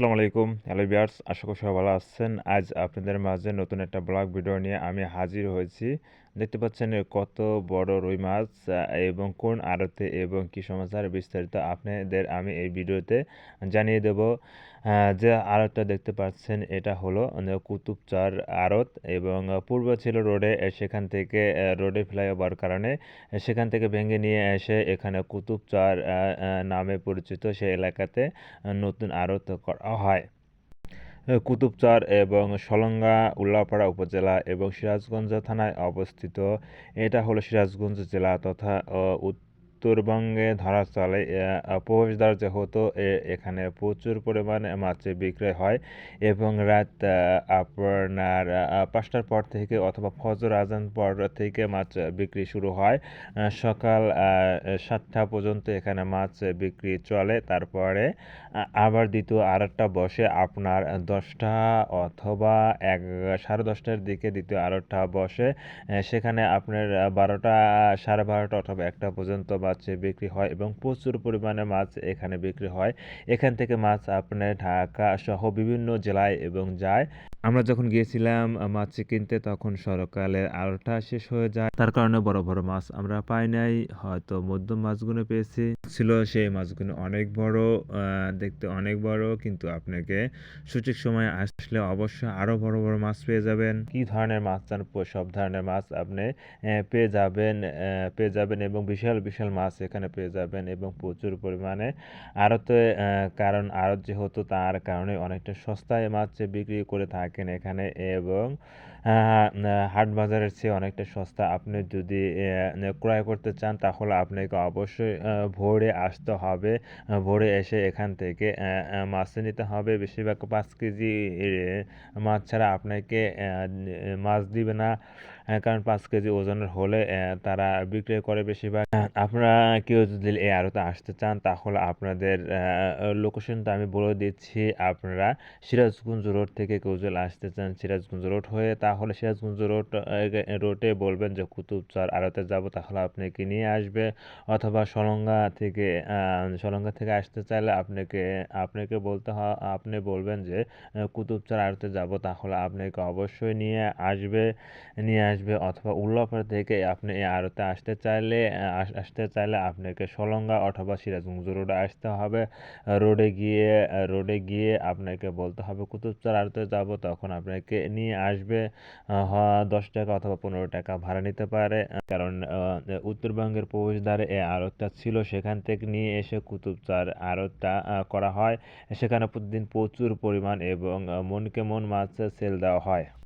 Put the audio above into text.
আসসালামু আলাইকুম। হ্যালো বিয়ার্স আশা করি সবাই ভালো আছেন। আজ আপনাদের মাঝে নতুন একটা ব্লগ ভিডিও নিয়ে আমি হাজির হয়েছি। দেখতে পাচ্ছেন কত বড় রুই মাছ এবং কোন আড়তে এবং কী সমাচার বিস্তারিত আপনাদের আমি এই ভিডিওতে জানিয়ে দেব। যে আড়তটা দেখতে পাচ্ছেন, এটা হলো কুতুবচার আড়ত এবং পূর্ব ছিল রোডে সেখান থেকে রোডে ফ্লাইওভার কারণে সেখান থেকে ভেঙে নিয়ে এসে এখানে কুতুবচার নামে পরিচিত সেই এলাকাতে নতুন আড়ত করা হয়। কুতুবচর এবং সলঙ্গা, উল্লাপাড়া উপজেলা এবং সিরাজগঞ্জ থানায় অবস্থিত। এটা হলো সিরাজগঞ্জ জেলা তথা উত্তরবঙ্গে ধরা চলে প্রবেশদ্বার যেহেতু এখানে প্রচুর পরিমাণে মাছ বিক্রয় হয় এবং রাত আপনার পাঁচটার পর থেকে অথবা ফজর আজান পর থেকে মাছ বিক্রি শুরু হয়। সকাল সাতটা পর্যন্ত এখানে মাছ বিক্রি চলে। তারপরে আবার দ্বিতীয় আরেকটা বসে। আপনার দশটা অথবা এক, সাড়ে দশটার দিকে দ্বিতীয় আরেকটা বসে। সেখানে আপনার বারোটা, সাড়ে বারোটা অথবা একটা পর্যন্ত মাছ বিক্রি হয় এবং প্রচুর পরিমাণে মাছ এখানে বিক্রি হয়। এখান থেকে মাছ আপনার ঢাকা সহ বিভিন্ন জেলায় এবং যায়। আমরা যখন গিয়েছিলাম মাছ কিনতে তখন সরকালের আলোটা শেষ হয়ে যায়। তার কারণে বড় বড় মাছ আমরা পাই নাই। হয়তো মধ্যম মাছগুলো পেয়েছি। ছিল সেই মাছগুলো অনেক বড় দেখতে অনেক বড়, কিন্তু আপনাকে সঠিক সময়ে আসলে অবশ্যই আরও বড় বড় মাছ পেয়ে যাবেন। কি ধরনের মাছ চান সব ধরনের মাছ আপনি পেয়ে যাবেন পেয়ে যাবেন এবং বিশাল বিশাল মাছ এখানে পেয়ে যাবেন এবং প্রচুর পরিমাণে। আড়তে কারণ আড়ত যেহেতু তার কারণে অনেকটা সস্তায় মাছ বিক্রি করে থাকেন এখানে এবং হাট বাজারের চেয়ে অনেকটা সস্তা। আপনি যদি ক্রয় করতে চান তাহলে আপনাকে অবশ্যই ভোরে আসতে হবে। ভোরে এসে এখান থেকে মাছ নিতে হবে। বেশিরভাগ পাঁচ কেজি মাছ ছাড়া আপনাকে মাছ দিবে না। কারণ পাঁচ কেজি ওজনের হলে তারা বিক্রয় করে বেশিরভাগ। আপনারা কেউ যদি এই আড়তে আসতে চান, তাহলে আপনাদের লোকেশনটা আমি বলে দিচ্ছি। আপনারা সিরাজগঞ্জ রোড থেকে কেউ যদি আসতে চান সিরাজগঞ্জ রোড হয়ে, তাহলে সিরাজগঞ্জ রোড রোডে বলবেন যে কুতুবচার আড়তে যাব, তাহলে আপনাকে নিয়ে আসবে? অথবা সলঙ্গা থেকে সলঙ্গা থেকে আসতে চাইলে আপনাকে আপনাকে বলতে হয় আপনি বলবেন যে কুতুবচার আড়তে যাব, তাহলে আপনাকে অবশ্যই নিয়ে আসবে? নিয়ে আসবে অথবা উল্লাপাড়া থেকে আপনি এই আড়তে আসতে চাইলে আস- আসতে চাইলে আপনাকে সলঙ্গা অথবা সিরাজগঞ্জ রোডে আসতে হবে। রোডে গিয়ে রোডে গিয়ে আপনাকে বলতে হবে, কুতুবচার আড়তে যাব, তখন আপনাকে নিয়ে আসবে দশ টাকা অথবা পনেরো টাকা ভাড়া নিতে পারে। কারণ উত্তরবঙ্গের প্রবেশদ্বারে এই আড়তটা ছিল, সেখান থেকে নিয়ে এসে কুতুবচার আড়তটা করা হয়। সেখানে প্রতিদিন প্রচুর পরিমাণ এবং মনকে মন মাছ সেল দেওয়া হয়।